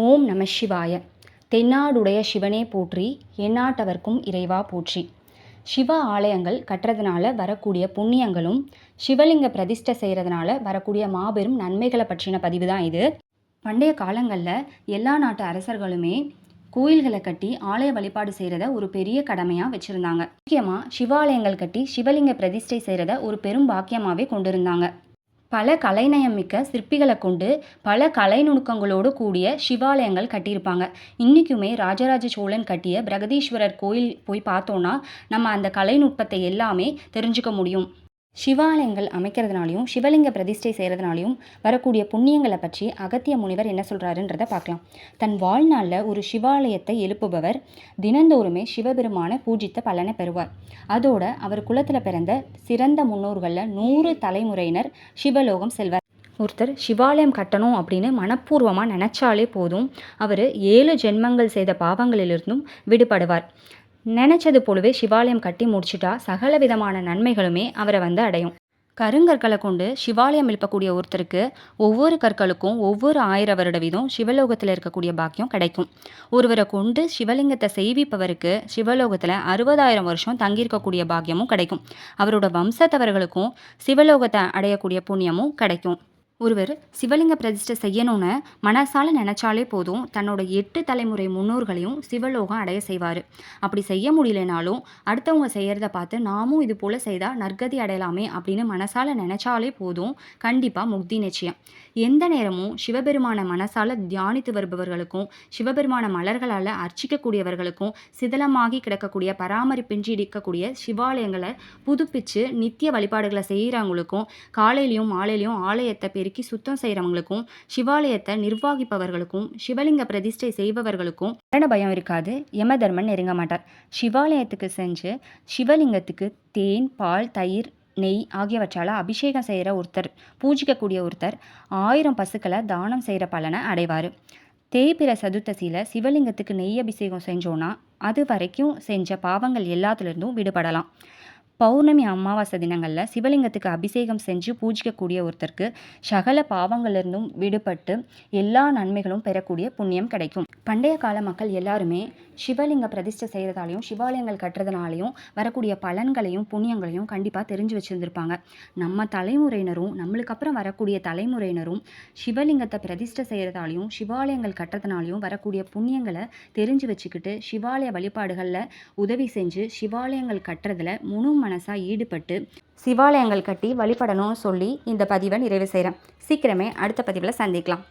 ஓம் நம சிவாய. தென்னாடுடைய சிவனே போற்றி எந்நாட்டவர்க்கும் இறைவா போற்றி. சிவ ஆலயங்கள் கட்டுறதுனால வரக்கூடிய புண்ணியங்களும் சிவலிங்க பிரதிஷ்டை செய்கிறதுனால வரக்கூடிய மாபெரும் நன்மைகளை பற்றின பதிவு தான் இது. பண்டைய காலங்களில் எல்லா நாட்டு அரசர்களுமே கோயில்களை கட்டி ஆலய வழிபாடு செய்கிறத ஒரு பெரிய கடமையாக வச்சுருந்தாங்க. முக்கியமாக சிவாலயங்கள் கட்டி சிவலிங்க பிரதிஷ்டை செய்கிறத ஒரு பெரும் பாக்கியமாகவே கொண்டிருந்தாங்க. பல கலைநயமிக்க சிற்பிகளை கொண்டு பல கலை நுணுக்கங்களோடு கூடிய சிவாலயங்கள் கட்டியிருப்பாங்க. இன்றைக்குமே ராஜராஜ சோழன் கட்டிய பிரகதீஸ்வரர் கோயில் போய் பார்த்தோன்னா நம்ம அந்த கலைநுட்பத்தை எல்லாமே தெரிஞ்சுக்க முடியும். சிவாலயங்கள் அமைக்கிறதுனாலையும் சிவலிங்க பிரதிஷ்டை செய்கிறதுனாலையும் வரக்கூடிய புண்ணியங்களை பற்றி அகத்திய முனிவர் என்ன சொல்கிறாருன்றதை பார்க்கலாம். தன் வாழ்நாளில் ஒரு சிவாலயத்தை எழுப்புபவர் தினந்தோறுமே சிவபெருமான பூஜித்த பலனை பெறுவார். அதோட அவர் குலத்தில் பிறந்த சிறந்த முன்னோர்களில் நூறு தலைமுறையினர் சிவலோகம் செல்வார். ஒருத்தர் சிவாலயம் கட்டணும் அப்படின்னு மனப்பூர்வமாக நினச்சாலே போதும் அவர் ஏழு ஜென்மங்கள் செய்த பாவங்களிலிருந்தும் விடுபடுவார். நினச்சது போலவே சிவாலயம் கட்டி முடிச்சிட்டா சகல விதமான நன்மைகளுமே அவரை வந்து அடையும். கருங்கற்களை கொண்டு சிவாலயம் எழுப்பக்கூடிய ஒருத்தருக்கு ஒவ்வொரு கற்களுக்கும் ஒவ்வொரு ஆயிரம் வருட வீதம் சிவலோகத்தில் இருக்கக்கூடிய பாக்கியம் கிடைக்கும். ஒருவரை கொண்டு சிவலிங்கத்தை செய்விப்பவருக்கு சிவலோகத்தில் அறுபதாயிரம் வருஷம் தங்கியிருக்கக்கூடிய பாக்கியமும் கிடைக்கும். அவரோட வம்சத்தவர்களுக்கும் சிவலோகத்தை அடையக்கூடிய புண்ணியமும் கிடைக்கும். ஒருவர் சிவலிங்க பிரதிஷ்டை செய்யணும்னு மனசால நினச்சாலே போதும் தன்னோட எட்டு தலைமுறை முன்னோர்களையும் சிவலோகம் அடைய செய்வார். அப்படி செய்ய முடியலனாலும் அடுத்தவங்க செய்கிறத பார்த்து நாமும் இது போல் செய்தால் நற்கதி அடையலாமே அப்படின்னு மனசால நினச்சாலே போதும். கண்டிப்பாக முக்தி நிச்சயம். எந்த நேரமும் சிவபெருமான மனசால தியானித்து வருபவர்களுக்கும் சிவபெருமான மலர்களால் அர்ச்சிக்கக்கூடியவர்களுக்கும் சிதலமாகி கிடக்கக்கூடிய பராமரிப்பின்றி இருக்கக்கூடிய சிவாலயங்களை புதுப்பிச்சு நித்திய வழிபாடுகளை செய்கிறவங்களுக்கும் காலையிலையும் மாலையிலையும் ஆலயத்தை பெருக்கி பெருக்கி சுத்தம் செய்கிறவங்களுக்கும் சிவாலயத்தை நிர்வாகிப்பவர்களுக்கும் சிவலிங்க பிரதிஷ்டை செய்பவர்களுக்கும் மரண பயம் இருக்காது. யமதர்மன் நெருங்க மாட்டார். சிவாலயத்துக்கு செஞ்சு சிவலிங்கத்துக்கு தேன் பால் தயிர் நெய் ஆகியவற்றால் அபிஷேகம் செய்கிற ஒருத்தர் பூஜிக்கக்கூடிய ஒருத்தர் ஆயிரம் பசுக்களை தானம் செய்கிற பலனை அடைவார். தேய்பிற சதுர்த்தசியில் சிவலிங்கத்துக்கு நெய் அபிஷேகம் செஞ்சோன்னா அது வரைக்கும் செஞ்ச பாவங்கள் எல்லாத்துலேருந்தும் விடுபடலாம். பௌர்ணமி அமாவாசை தினங்களில் சிவலிங்கத்துக்கு அபிஷேகம் செஞ்சு பூஜிக்கக்கூடிய ஒருத்தருக்கு சகல பாவங்களிலிருந்தும் விடுபட்டு எல்லா நன்மைகளும் பெறக்கூடிய புண்ணியம் கிடைக்கும். பண்டைய கால மக்கள் எல்லாருமே சிவலிங்க பிரதிஷ்டை செய்கிறதாலையும் சிவாலயங்கள் கட்டுறதுனாலையும் வரக்கூடிய பலன்களையும் புண்ணியங்களையும் கண்டிப்பாக தெரிஞ்சு வச்சுருந்துருப்பாங்க. நம்ம தலைமுறையினரும் நம்மளுக்கு அப்புறம் வரக்கூடிய தலைமுறையினரும் சிவலிங்கத்தை பிரதிஷ்டை செய்கிறதாலையும் சிவாலயங்கள் கட்டுறதுனாலையும் வரக்கூடிய புண்ணியங்களை தெரிஞ்சு வச்சுக்கிட்டு சிவாலய வழிபாடுகளில் உதவி செஞ்சு சிவாலயங்கள் கட்டுறதுல முழு மனசாக ஈடுபட்டு சிவாலயங்கள் கட்டி வழிபடணும்னு சொல்லி இந்த பதிவை நிறைவு செய்கிறேன் சீக்கிரமே அடுத்த பதிவில் சந்திக்கலாம்.